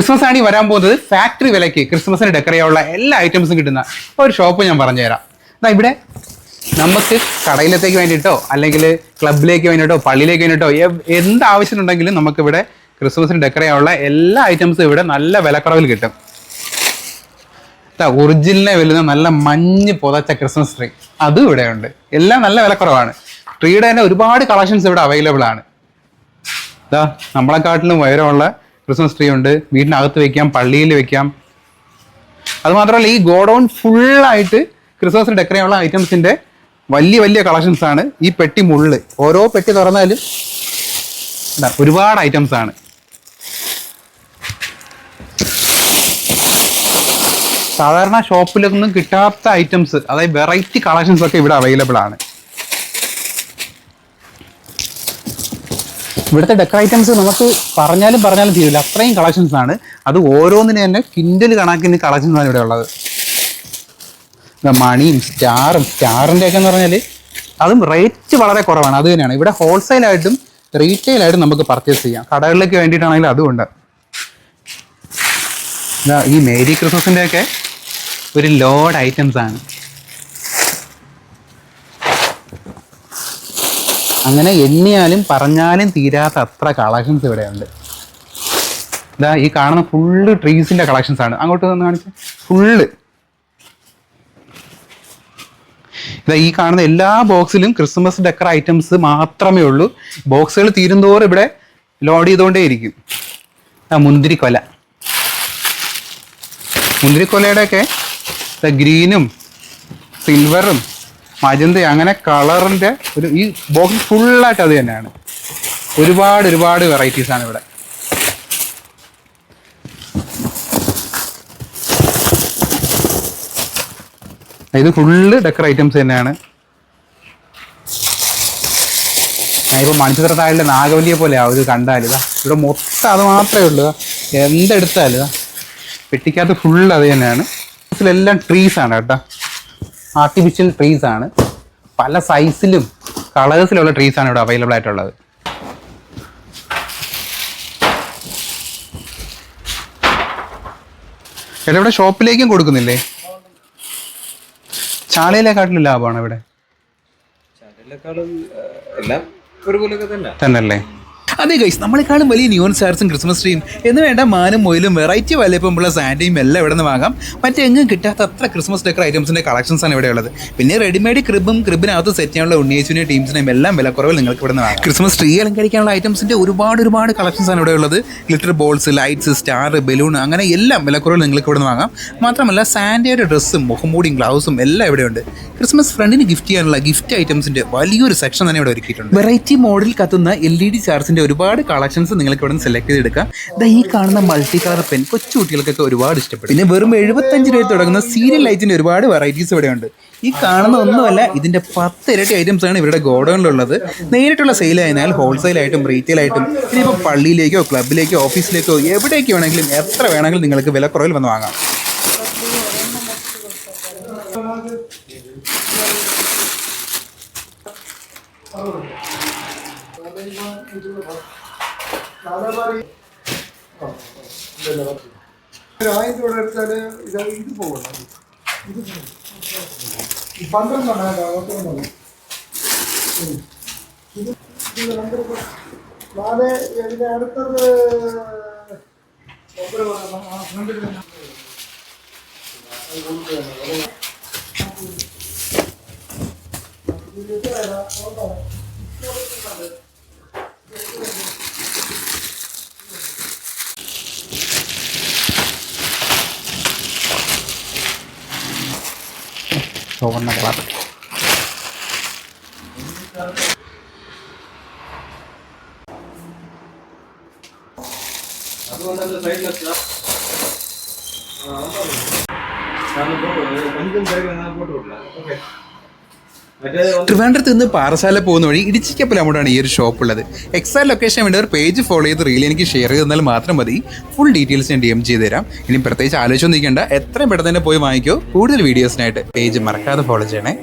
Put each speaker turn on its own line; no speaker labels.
Christmas ആണ് ഈ വരാൻ പോകുന്നത് ഫാക്ടറി വിലയ്ക്ക് ക്രിസ്മസിന് ഡെക്കർ എല്ലാ ഐറ്റംസും കിട്ടുന്ന ഒരു ഷോപ്പ് ഞാൻ പറഞ്ഞുതരാം. ദാ ഇവിടെ നമുക്ക് കടയിലത്തേക്ക് വേണ്ടിയിട്ടോ അല്ലെങ്കിൽ ക്ലബിലേക്ക് വേണ്ടിയിട്ടോ പള്ളിയിലേക്ക് വേണ്ടിയിട്ടോ എന്ത് ആവശ്യമുണ്ടെങ്കിലും നമുക്കിവിടെ ക്രിസ്മസിന് ഡെക്കർ ചെയ്യാനുള്ള എല്ലാ ഐറ്റംസും ഇവിടെ നല്ല വിലക്കുറവിൽ കിട്ടും. ഒറിജിനലിനെ വരുന്ന നല്ല മഞ്ഞ് പുതച്ച ക്രിസ്മസ് ട്രീ. അതും ഇവിടെ ഉണ്ട്. എല്ലാം നല്ല വിലക്കുറവാണ്. ട്രീയുടെ തന്നെ ഒരുപാട് കളക്ഷൻസ് ഇവിടെ അവൈലബിൾ ആണ്. നമ്മളെക്കാട്ടിലും ഉയരമുള്ള ക്രിസ്മസ് ട്രീ ഉണ്ട്. വീടിനകത്ത് വെക്കാം പള്ളിയിൽ വെക്കാം. അതുമാത്രമല്ല ഈ ഗോഡൗൺ ഫുള്ളായിട്ട് ക്രിസ്മസിന് ഡെക്കറേ ചെയ്യാനുള്ള ഐറ്റംസിന്റെ വലിയ വലിയ കളക്ഷൻസ് ആണ് ഈ പെട്ടി മുള്ള്. ഓരോ പെട്ടി തുറന്നാലും എന്താ ഒരുപാട് ഐറ്റംസ് ആണ്. സാധാരണ ഷോപ്പിലൊന്നും കിട്ടാത്ത ഐറ്റംസ് അതായത് വെറൈറ്റി കളക്ഷൻസ് ഒക്കെ ഇവിടെ അവൈലബിൾ ആണ്. ഇവിടുത്തെ ഡെക്കർ ഐറ്റംസ് നമുക്ക് പറഞ്ഞാലും പറഞ്ഞാലും തീരില്ല അത്രയും കളക്ഷൻസ് ആണ്. അത് ഓരോന്നിനെ തന്നെ കിൻഡൽ കണക്കിന് കളക്ഷൻസ് ആണ് ഇവിടെ ഉള്ളത്. മണിയും സ്റ്റാറും സ്റ്റാറിന്റെ ഒക്കെ എന്ന് പറഞ്ഞാൽ അതും റേറ്റ് വളരെ കുറവാണ്. അത് തന്നെയാണ്. ഇവിടെ റീറ്റെയിൽ ആയിട്ടും നമുക്ക് പർച്ചേസ് ചെയ്യാം. കടകളിലേക്ക് വേണ്ടിയിട്ടാണെങ്കിൽ അതുമുണ്ട് ദാ ഈ മേരി ക്രിസ്മസിന്റെ ഒക്കെ ഒരു ലോഡ് ഐറ്റംസ് ആണ്. അങ്ങനെ എണ്ണിയാലും പറഞ്ഞാലും തീരാത്ത അത്ര കളക്ഷൻസ് ഇവിടെയുണ്ട്. ഇതാ ഈ കാണുന്ന ഫുള്ള് ട്രീസിന്റെ കളക്ഷൻസ് ആണ്. അങ്ങോട്ട് വന്ന് കാണിച്ച്. ഫുള്ള് ഇതാ ഈ കാണുന്ന എല്ലാ ബോക്സിലും ക്രിസ്മസ് ഡെക്കർ ഐറ്റംസ് മാത്രമേ ഉള്ളൂ. ബോക്സുകൾ തീരുന്തോറും ഇവിടെ ലോഡ് ചെയ്തുകൊണ്ടേ ഇരിക്കും. ആ മുന്തിരിക്കൊല. മുന്തിരിക്കൊലയുടെയൊക്കെ ഗ്രീനും സിൽവറും മജന്ത അങ്ങനെ കളറിന്റെ ഒരു ഈ ബോക്സ് ഫുള്ളായിട്ട് അത് തന്നെയാണ്. ഒരുപാട് ഒരുപാട് വെറൈറ്റീസ് ആണ് ഇവിടെ. ഇത് ഫുള്ള് ഡെക്കർ ഐറ്റംസ് തന്നെയാണ്. ഇപ്പൊ മണിച്ചിത്ര താഴിലെ നാഗവല്ലിയെ പോലെയാ ഒരു കണ്ടാലിതാ ഇവിടെ മൊത്തം അത് മാത്രമേ ഉള്ളൂ. എന്തെടുത്താലും പെട്ടിക്കകത്ത് ഫുള്ള് അത് തന്നെയാണ്. എല്ലാം ട്രീസ് ആണ് കേട്ടോ. ആർട്ടിഫിഷ്യൽ ട്രീസ് ആണ്. പല സൈസിലും കളേഴ്സിലുള്ള ട്രീസ് ആണ് ഇവിടെ അവൈലബിൾ ആയിട്ടുള്ളത്. ചേട്ടാ ഇവിടെ ഷോപ്പിലേക്കും കൊടുക്കുന്നില്ലേ? ചാളയിലേക്കാട്ടിലും ലാഭമാണ് ഇവിടെ. തന്നല്ലേ?
അതെ ഗൈസ് നമ്മളെക്കാളും വലിയ ന്യൂൺ സ്റ്റാർസും ക്രിസ്മസ് ട്രീയും എന്ന് വേണ്ട മാനും മൊയിലും വെറൈറ്റി വലിയപ്പുള്ള സാൻഡിയും എല്ലാം ഇവിടെ നിന്ന് വാങ്ങാം. മറ്റെങ്ങും കിട്ടാത്ത അത്ര ക്രിസ്മസ് ഡെക്കർ ഐറ്റംസിന്റെ കളക്ഷൻസ് ആണ് ഇവിടെ ഉള്ളത്. പിന്നെ റെഡിമെയ്ഡ് ക്രിബും ക്രിബിനകത്ത് സെറ്റ് ചെയ്യാനുള്ള ഉണ്ണിയേച്ചുവിനെയും ടീംസിനെയും എല്ലാം വില വിലക്കുറവിൽ നിങ്ങൾക്ക് ഇവിടെ നിന്ന് വാങ്ങാം. ക്രിസ്മസ് ട്രീ അലങ്കരിക്കാനുള്ള ഐറ്റംസിന്റെ ഒരുപാട് ഒരുപാട് കളക്ഷൻസ് ആണ് ഇവിടെ ഉള്ളത്. Glitter balls lights star balloon അങ്ങനെ എല്ലാം വില വിലക്കുറവിൽ നിങ്ങൾക്ക് ഇവിടെ നിന്ന് വാങ്ങാം. മാത്രമല്ല സാൻഡിയുടെ ഡ്രസ്സും മുഖംമൂടിയും ഗ്ലൗസും എല്ലാം ഇവിടെയുണ്ട് ക്രിസ്മസ് ഫ്രണ്ടിന് ഗിഫ്റ്റ് ചെയ്യാനുള്ള ഗിഫ്റ്റ് ഐറ്റംസിന്റെ വലിയൊരു സെക്ഷൻ തന്നെ ഇവിടെ ഒരുക്കിയിട്ടുണ്ട്. വെറൈറ്റി മോഡൽ കത്തുന്ന എൽ ഇ ഡി ചാർജിന്റെ ഒരുപാട് കളക്ഷൻസ് നിങ്ങൾക്ക് ഇവിടെ സെലക്ട് ചെയ്തെടുക്കാം. ദാ ഈ കാണുന്ന മൾട്ടി കളർ പെൻ കൊച്ചു കുട്ടികൾക്കൊക്കെ ഒരുപാട് ഇഷ്ടപ്പെടും. പിന്നെ വെറും എഴുപത്തഞ്ച് രൂപ തുടങ്ങുന്ന സീരിയൽ ലൈറ്റിന്റെ ഒരുപാട് വെറൈറ്റീസ് ഇവിടെ ഉണ്ട് ഈ കാണുന്ന ഒന്നുമല്ല ഇതിന്റെ പത്ത് ഇരട്ടി ഐറ്റംസ് ആണ് ഇവരുടെ ഗോഡൗണിലുള്ളത്. നേരിട്ടുള്ള സെയിൽ ആയതിനാൽ ഹോൾസെയിൽ ആയിട്ടും റീറ്റെയിൽ ആയിട്ടും ഇനിയിപ്പോൾ പള്ളിയിലേക്കോ ക്ലബിലേക്കോ ഓഫീസിലേക്കോ എവിടേക്ക് വേണമെങ്കിലും എത്ര വേണമെങ്കിലും നിങ്ങൾക്ക് വിലക്കുറവിൽ വന്ന് വാങ്ങാം.
ആയിരം രൂപ എടുത്താൽ ഇത് ഇത് പോകണം ഇത് മതി. ഉം. ഇത് ഇത് രൂപ. നാല് ഇതിന്റെ അടുത്തത് ഒമ്പത് വേണം. ആ, രണ്ട് രൂപ. അത് കൊടുക്കുകയാണ്. അത് ഇത് ഇത്രയല്ല, നോക്കാം.
ചുവന്ന കളർ
അതുകൊണ്ടല്ല സൈഡിലെത്തുക എനിക്കും
ട്രിവാൻഡ്രത്ത് നിന്ന് പാറശാല പോകുന്ന വഴി ഇടിച്ചിക്കപ്പലമോടാണ് ഈ ഒരു ഷോപ്പ് ഉള്ളത് എക്സാ ലൊക്കേഷൻ വേണ്ടി ഒരു പേജ് ഫോളോ ചെയ്ത് റീൽ എനിക്ക് ഷെയർ ചെയ്ത് തന്നാൽ മാത്രം മതി. ഫുൾ ഡീറ്റെയിൽസ് ഞാൻ ഡി എം ചെയ്ത് തരാം. ഇനി പ്രത്യേകിച്ച് ആലോചിച്ചൊന്നും നിൽക്കേണ്ട എത്രയും പെട്ടെന്ന് തന്നെ പോയി വാങ്ങിക്കോ. കൂടുതൽ വീഡിയോസിനായിട്ട് പേജ് മറക്കാതെ ഫോളോ ചെയ്യണേ.